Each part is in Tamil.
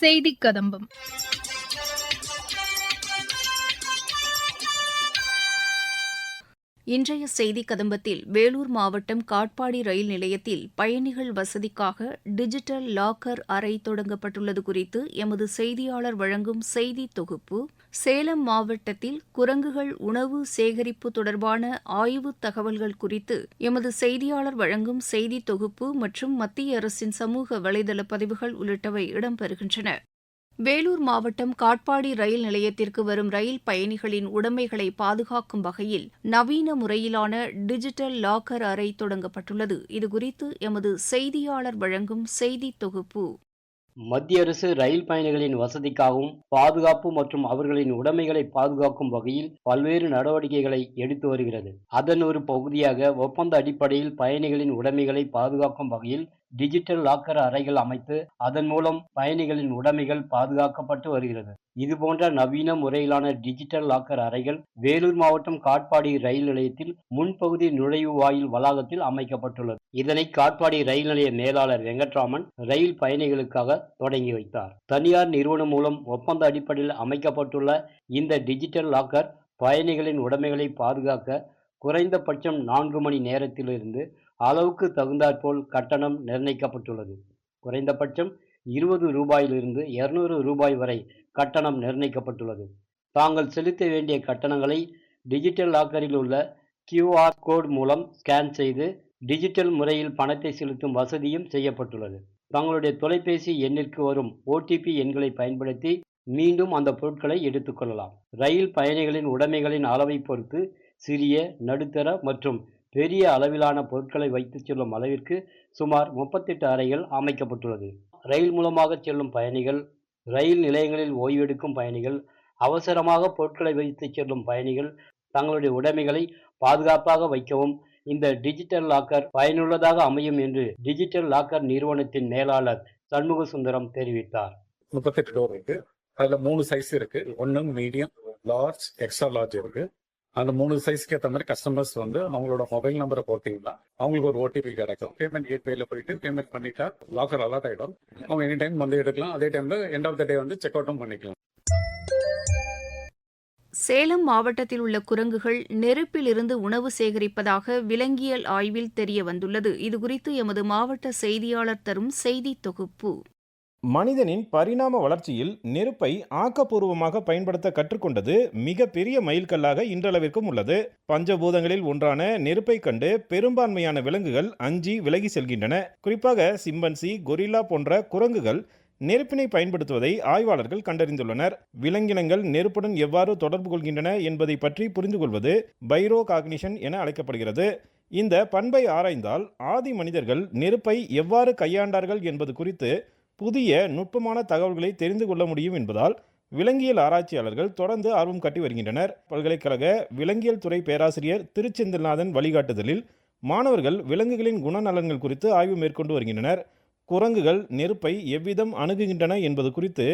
செய்தி கதம்பம். இன்றைய செய்தி கதம்பத்தில் வேலூர் மாவட்டம் காட்பாடி ரயில் நிலையத்தில் பயணிகள் வசதிக்காக டிஜிட்டல் லாக்கர் அறை தொடங்கப்பட்டுள்ளது குறித்து எமது செய்தியாளர் வழங்கும் செய்தி தொகுப்பு சேலம் மாவட்டத்தில் குரங்குகள் உணவு சேகரிப்பு தொடர்பான ஆய்வுத் தகவல்கள் குறித்து எமது செய்தியாளர் வழங்கும் செய்தி தொகுப்பு மற்றும் மத்திய அரசின் சமூக வலைதள பதிவுகள் உள்ளிட்டவை இடம்பெறுகின்றன. வேலூர் மாவட்டம் காட்பாடி ரயில் நிலையத்திற்கு வரும் ரயில் பயணிகளின் உடைமைகளை பாதுகாக்கும் வகையில் நவீன முறையிலான டிஜிட்டல் லாக்கர் அறை தொடங்கப்பட்டுள்ளது. இதுகுறித்து எமது செய்தியாளர் வழங்கும் செய்தி தொகுப்பு மத்திய அரசு ரயில் பயணிகளின் வசதிக்காகவும் பாதுகாப்பு மற்றும் அவர்களின் உடைமைகளை பாதுகாக்கும் வகையில் பல்வேறு நடவடிக்கைகளை எடுத்து வருகிறது. அதன் ஒரு பகுதியாக ஒப்பந்த அடிப்படையில் பயணிகளின் உடைமைகளை பாதுகாக்கும் வகையில் டிஜிட்டல் லாக்கர் அறைகள் அமைத்து அதன் மூலம் பயணிகளின் உடைமைகள் பாதுகாக்கப்பட்டு வருகிறது. இதுபோன்ற நவீன முறையிலான டிஜிட்டல் லாக்கர் அறைகள் வேலூர் மாவட்டம் காட்பாடி ரயில் நிலையத்தில் முன்பகுதி நுழைவு வாயில் வளாகத்தில் அமைக்கப்பட்டுள்ளது. இதனை காட்பாடி ரயில் நிலைய மேலாளர் வெங்கட்ராமன் ரயில் பயணிகளுக்காக தொடங்கி வைத்தார். தனியார் நிறுவனம் மூலம் ஒப்பந்த அடிப்படையில் அமைக்கப்பட்டுள்ள இந்த டிஜிட்டல் லாக்கர் பயணிகளின் உடைமைகளை பாதுகாக்க குறைந்தபட்சம் நான்கு மணி நேரத்திலிருந்து அளவுக்கு தகுந்தாற்போல் கட்டணம் நிர்ணயிக்கப்பட்டுள்ளது. குறைந்தபட்சம் இருபது ரூபாயிலிருந்து இருநூறு ரூபாய் வரை கட்டணம் நிர்ணயிக்கப்பட்டுள்ளது. தாங்கள் செலுத்த வேண்டிய கட்டணங்களை டிஜிட்டல் லாக்கரில் உள்ள கியூஆர் கோட் மூலம் ஸ்கேன் செய்து டிஜிட்டல் முறையில் பணத்தை செலுத்தும் வசதியும் செய்யப்பட்டுள்ளது. தங்களுடைய தொலைபேசி எண்ணிற்கு வரும் ஓடிபி எண்களை பயன்படுத்தி மீண்டும் அந்த பொருட்களை எடுத்துக்கொள்ளலாம் ரயில் பயணிகளின் உடைமைகளின் அளவை பொறுத்து சிறிய நடுத்தர மற்றும் பெரிய அளவிலான பொருட்களை வைத்துச் செல்லும் அளவிற்கு சுமார் முப்பத்தெட்டு அறைகள் அமைக்கப்பட்டுள்ளது. ரயில் மூலமாக செல்லும் பயணிகள் ரயில் நிலையங்களில் ஓய்வெடுக்கும் பயணிகள் அவசரமாக பொருட்களை வைத்துச் செல்லும் பயணிகள் தங்களுடைய உடைமைகளை பாதுகாப்பாக வைக்கவும் இந்த டிஜிட்டல் லாக்கர் பயனுள்ளதாக அமையும் என்று டிஜிட்டல் லாக்கர் நிறுவனத்தின் மேலாளர் சண்முக சுந்தரம் தெரிவித்தார். முப்பத்தெட்டு டோர் இருக்கு. அதுல மூணு சைஸ் இருக்கு. ஒன்னு மீடியம் லார்ஜ் எக்ஸ்ட்ரா லார்ஜ் இருக்கு. அந்த மூணு சைஸ்க்கு ஏற்ற மாதிரி கஸ்டமர்ஸ் வந்து அவங்களோட மொபைல் நம்பரை போட்டீங்கன்னா அவங்களுக்கு ஒரு ஓடிபி கிடைக்கும். பேமெண்ட் கேட்வேல போயிட்டு பேமெண்ட் பண்ணிட்டா லாக்கர் அலாட் ஆகிடும் அவங்க எனி டைம் வந்து எடுக்கலாம். அதே டைம்ல எண்ட் ஆஃப் த டே வந்து செக் அவுட்டும் பண்ணிக்கலாம். சேலம் மாவட்டத்தில் உள்ள குரங்குகள் நெருப்பிலிருந்து உணவு சேகரிப்பதாக விலங்கியல் ஆய்வில் தெரிய வந்துள்ளது. இதுகுறித்து எமது மாவட்ட செய்தியாளர் தரும் செய்தி தொகுப்பு. மனிதனின் பரிணாம வளர்ச்சியில் நெருப்பை ஆக்கப்பூர்வமாக பயன்படுத்த கற்றுக்கொண்டது மிக பெரிய மைல்கல்லாக இன்றளவிற்கும் உள்ளது. பஞ்சபூதங்களில் ஒன்றான நெருப்பை கண்டு பெரும்பான்மையான விலங்குகள் அஞ்சி விலகி செல்கின்றன. குறிப்பாக சிம்பன்சி கொரில்லா போன்ற குரங்குகள் நெருப்பினை பயன்படுத்துவதை ஆய்வாளர்கள் கண்டறிந்துள்ளனர். விலங்கினங்கள் நெருப்புடன் எவ்வாறு தொடர்பு கொள்கின்றன என்பதை பற்றி புரிந்து கொள்வது பைரோ காக்னிஷன் என அழைக்கப்படுகிறது. இந்த பண்பை ஆராய்ந்தால் ஆதி மனிதர்கள் நெருப்பை எவ்வாறு கையாண்டார்கள் என்பது குறித்து புதிய நுட்பமான தகவல்களை தெரிந்து கொள்ள முடியும் என்பதால் விலங்கியல் ஆராய்ச்சியாளர்கள் தொடர்ந்து ஆர்வம் காட்டி வருகின்றனர். பல்கலைக்கழக விலங்கியல் துறை பேராசிரியர் திருச்செந்தில்நாதன் வழிகாட்டுதலில் மாணவர்கள் விலங்குகளின் குணநலன்கள் குறித்து ஆய்வு மேற்கொண்டு வருகின்றனர். குரங்குகள் நெருப்பை எவ்விதம் அணுகுகின்றன என்பது குறித்து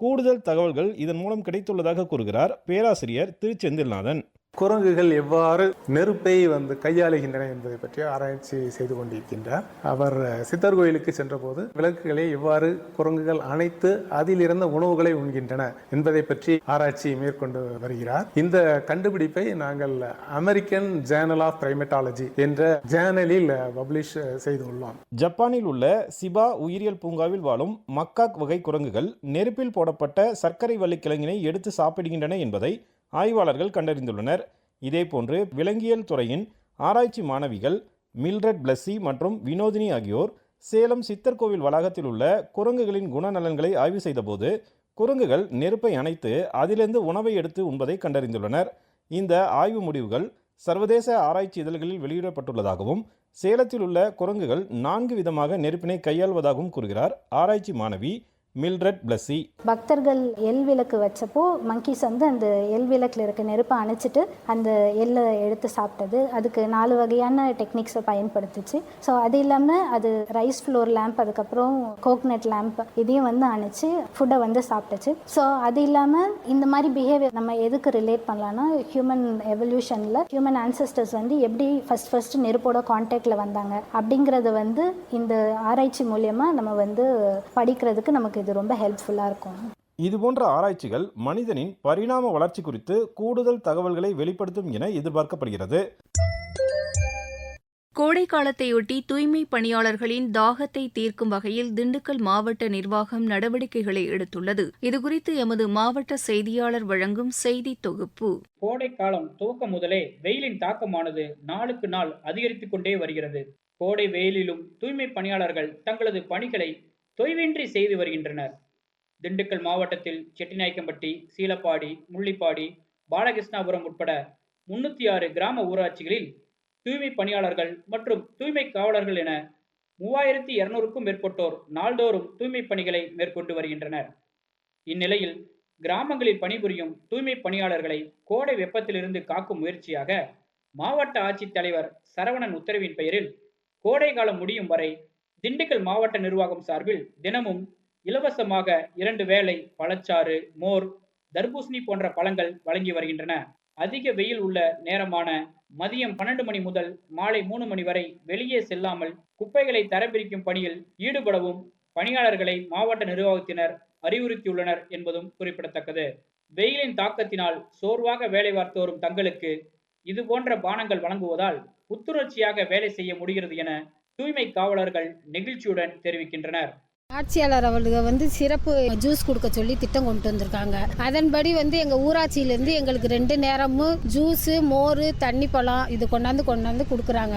கூடுதல் தகவல்கள் இதன் மூலம் கிடைத்துள்ளதாக கூறுகிறார் பேராசிரியர் திருச்செந்தில்நாதன். குரங்குகள் எவ்வாறு நெருப்பை வந்து கையாளுகின்றன என்பதை பற்றி ஆராய்ச்சி செய்து கொண்டிருக்கின்றார். அவர் சித்தர் கோயிலுக்கு சென்றபோது விளக்குகளை எவ்வாறு குரங்குகள் அணைத்து அதிலிருந்த உணவுகளை உண்கின்றன என்பதை பற்றி ஆராய்ச்சி மேற்கொண்டு வருகிறார். இந்த கண்டுபிடிப்பை நாங்கள் அமெரிக்கன் ஜேர்னல் ஆஃப் பிரைமட்டாலஜி என்ற ஜேர்னலில் பப்ளிஷ் செய்துள்ளோம் ஜப்பானில் உள்ள சிபா உயிரியல் பூங்காவில் வாழும் மக்காக் வகை குரங்குகள் நெருப்பில் போடப்பட்ட சர்க்கரை வள்ளிக்கிழங்கினை எடுத்து சாப்பிடுகின்றன என்பதை ஆய்வாளர்கள் கண்டறிந்துள்ளனர். இதேபோன்று விலங்கியல் துறையின் ஆராய்ச்சி மாணவிகள் மில்ட்ரட் பிளஸ்ஸி மற்றும் வினோதினி ஆகியோர் சேலம் சித்தர் கோவில் வளாகத்தில் உள்ள குரங்குகளின் குணநலன்களை ஆய்வு செய்தபோது குரங்குகள் நெருப்பை அணைத்து அதிலிருந்து உணவை எடுத்து உண்பதை கண்டறிந்துள்ளனர். இந்த ஆய்வு முடிவுகள் சர்வதேச ஆராய்ச்சி இதழ்களில் வெளியிடப்பட்டுள்ளதாகவும் சேலத்தில் உள்ள குரங்குகள் நான்கு விதமாக நெருப்பினை கையாள்வதாகவும் கூறுகிறார் ஆராய்ச்சி மாணவி மில்ட்ரட் பிளஸ்ஸி. பக்தர்கள் எல் விளக்கு வச்சப்போ மங்கீஸ் வந்து அந்த எல் விளக்கில் இருக்க நெருப்பை அணைச்சிட்டு அந்த எல்லை எடுத்து சாப்பிட்டது. அதுக்கு நாலு வகையான டெக்னிக்ஸை பயன்படுத்துச்சு. ஸோ அது இல்லாமல் அது ரைஸ் ஃப்ளோர் லேம்ப் அதுக்கப்புறம் கோக்னட் லேம்ப் இதையும் வந்து அணைச்சி ஃபுட்டை வந்து சாப்பிட்டுச்சு. ஸோ அது இல்லாமல் இந்த மாதிரி பிஹேவியர் நம்ம எதுக்கு ரிலேட் பண்ணலாம்னா ஹியூமன் எவல்யூஷனில் ஹியூமன் ஆன்சஸ்டர்ஸ் வந்து எப்படி ஃபஸ்ட் ஃபர்ஸ்ட் நெருப்போட கான்டாக்டில் வந்தாங்க அப்படிங்கிறத வந்து இந்த ஆராய்ச்சி மூலயமா நம்ம வந்து படிக்கிறதுக்கு நமக்கு இது இது ரொம்ப ஹெல்ப்ஃபுல்லாக இருக்கும். இதுபோன்ற ஆராய்ச்சிகள் மனிதனின் பரிணாம வளர்ச்சி குறித்து கூடுதல் தகவல்களை வெளிப்படுத்தும் என எதிர்பார்க்கப்படுகிறது. கோடை காலத்தையொட்டி தூய்மை பணியாளர்களின் தாகத்தை தீர்க்கும் வகையில் திண்டுக்கல் மாவட்ட நிர்வாகம் நடவடிக்கைகளை எடுத்துள்ளது. இதுகுறித்து எமது மாவட்ட செய்தியாளர் வழங்கும் செய்தி தொகுப்பு. கோடை காலம் துவக்கம் முதலே வெயிலின் தாக்கமானது நாளுக்கு நாள் அதிகரித்துக் கொண்டே வருகிறது. கோடை வெயிலிலும் தூய்மை பணியாளர்கள் தங்களது பணிகளை தொய்வின்றி செய்து வருகின்றனர். திண்டுக்கல் மாவட்டத்தில் செட்டிநாயக்கம்பட்டி சீலப்பாடி முள்ளிப்பாடி பாலகிருஷ்ணாபுரம் உட்பட முன்னூத்தி ஆறு கிராம ஊராட்சிகளில் தூய்மை பணியாளர்கள் மற்றும் தூய்மை காவலர்கள் என மூவாயிரத்தி இருநூறுக்கும் மேற்பட்டோர் நாள்தோறும் தூய்மை பணிகளை மேற்கொண்டு வருகின்றனர். இந்நிலையில் கிராமங்களில் பணிபுரியும் தூய்மை பணியாளர்களை கோடை வெப்பத்திலிருந்து காக்கும் முயற்சியாக மாவட்ட ஆட்சித்தலைவர் சரவணன் உத்தரவின் பெயரில் கோடை காலம் முடியும் வரை திண்டுக்கல் மாவட்ட நிர்வாகம் சார்பில் தினமும் இலவசமாக இரண்டு வேளை பழச்சாறு மோர் தர்பூசணி போன்ற பழங்கள் வழங்கி வருகின்றன. அதிக வெயில் உள்ள நேரமான மதியம் பன்னெண்டு மணி முதல் மாலை மூணு மணி வரை வெளியே செல்லாமல் குப்பைகளை தரம்பிரிக்கும் பணியில் ஈடுபடவும் பணியாளர்களை மாவட்ட நிர்வாகத்தினர் அறிவுறுத்தியுள்ளனர் என்பதும் குறிப்பிடத்தக்கது. வெயிலின் தாக்கத்தினால் சோர்வாக வேலை பார்த்து தங்களுக்கு இது போன்ற பானங்கள் வழங்குவதால் புத்துணர்ச்சியாக வேலை செய்ய முடிகிறது என தூய்மை காவலர்கள் நெகிழ்ச்சியுடன் தெரிவிக்கின்றனர். ஆட்சியாளர் அவர்களுக்கு வந்து சிறப்பு ஜூஸ் கொடுக்க சொல்லி திட்டம் கொண்டு வந்திருக்காங்க. அதன்படி வந்து எங்கள் ஊராட்சியிலேருந்து எங்களுக்கு ரெண்டு நேரமும் ஜூஸு மோர் தண்ணி பழம் இது கொண்டாந்து கொண்டாந்து கொடுக்குறாங்க.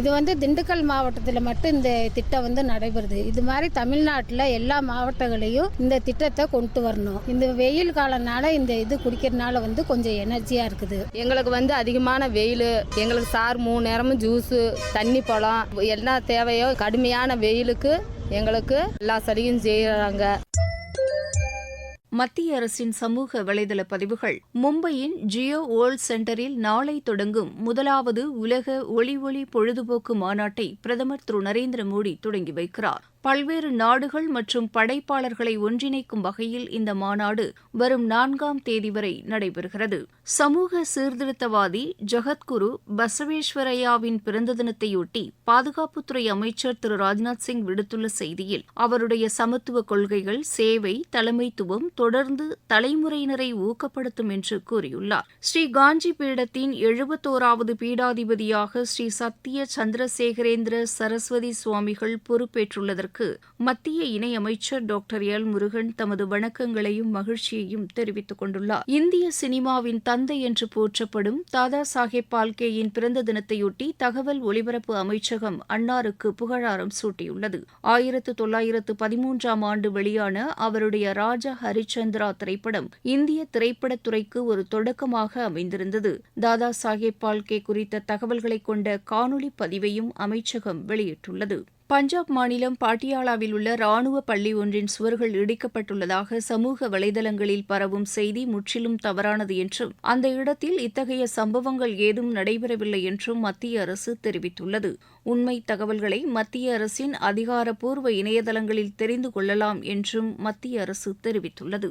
இது வந்து திண்டுக்கல் மாவட்டத்தில் மட்டும் இந்த திட்டம் வந்து நடைபெறுது. இது மாதிரி தமிழ்நாட்டில் எல்லா மாவட்டங்களையும் இந்த திட்டத்தை கொண்டு வரணும். இந்த வெயில் காலனால இந்த இது குடிக்கிறதுனால வந்து கொஞ்சம் எனர்ஜியாக இருக்குது. எங்களுக்கு வந்து அதிகமான வெயில் எங்களுக்கு சார் மூணு நேரமும் ஜூஸு தண்ணி பழம் என்ன தேவையோ கடுமையான வெயிலுக்கு எங்களுக்கு எல்லா சலுகையும் செய்கிறாங்க மத்திய அரசின் சமூக வலைதள பதிவுகள் மும்பையின் ஜியோ வேர்ல்ட் சென்டரில் நாளை தொடங்கும் முதலாவது உலக ஒளி ஒளி பொழுதுபோக்கு மாநாட்டை பிரதமர் திரு நரேந்திர மோடி தொடங்கி வைக்கிறார். பல்வேறு நாடுகள் மற்றும் படைப்பாளர்களை ஒன்றிணைக்கும் வகையில் இந்த மாநாடு வரும் நான்காம் தேதி வரை நடைபெறுகிறது. சமூக சீர்திருத்தவாதி ஜகத்குரு பசவேஸ்வரையாவின் பிறந்த தினத்தையொட்டி பாதுகாப்புத்துறை அமைச்சர் திரு ராஜ்நாத் சிங் விடுத்துள்ள செய்தியில் அவருடைய சமத்துவ கொள்கைகள் சேவை தலைமைத்துவம் தொடர்ந்து தலைமுறையினரை ஊக்கப்படுத்தும் என்று கூறியுள்ளார். ஸ்ரீ காஞ்சி பீடத்தின் எழுபத்தோராவது பீடாதிபதியாக ஸ்ரீ சத்திய சந்திரசேகரேந்திர சரஸ்வதி சுவாமிகள் பொறுப்பேற்றுள்ளதற்கு மத்திய இணையமைச்சர் டாக்டர் எல் முருகன் தமது வணக்கங்களையும் மகிழ்ச்சியையும் தெரிவித்துக் கொண்டுள்ளார். இந்திய சினிமாவின் தந்தை என்று போற்றப்படும் தாதா சாஹேப் பால்கேயின் பிறந்த தினத்தையொட்டி தகவல் ஒலிபரப்பு அமைச்சகம் அன்னாருக்கு புகழாரம் சூட்டியுள்ளது. ஆயிரத்து தொள்ளாயிரத்து பதிமூன்றாம் ஆண்டு வெளியான அவருடைய ராஜா ஹரிச்சந்திரா திரைப்படம் இந்திய திரைப்படத்துறைக்கு ஒரு தொடக்கமாக அமைந்திருந்தது. தாதா சாஹேப் பால்கே குறித்த தகவல்களை கொண்ட காணொலி பதிவையும் அமைச்சகம் வெளியிட்டுள்ளது. பஞ்சாப் மாநிலம் பாட்டியாலாவில் உள்ள ராணுவ பள்ளி ஒன்றின் சுவர்கள் இடிக்கப்பட்டுள்ளதாக சமூக வலைதளங்களில் பரவும் செய்தி முற்றிலும் தவறானது என்றும் அந்த இடத்தில் இத்தகைய சம்பவங்கள் ஏதும் நடைபெறவில்லை என்றும் மத்திய அரசு தெரிவித்துள்ளது. உண்மை தகவல்களை மத்திய அரசின் அதிகாரப்பூர்வ இணையதளங்களில் தெரிந்து கொள்ளலாம் என்றும் மத்திய அரசு தெரிவித்துள்ளது.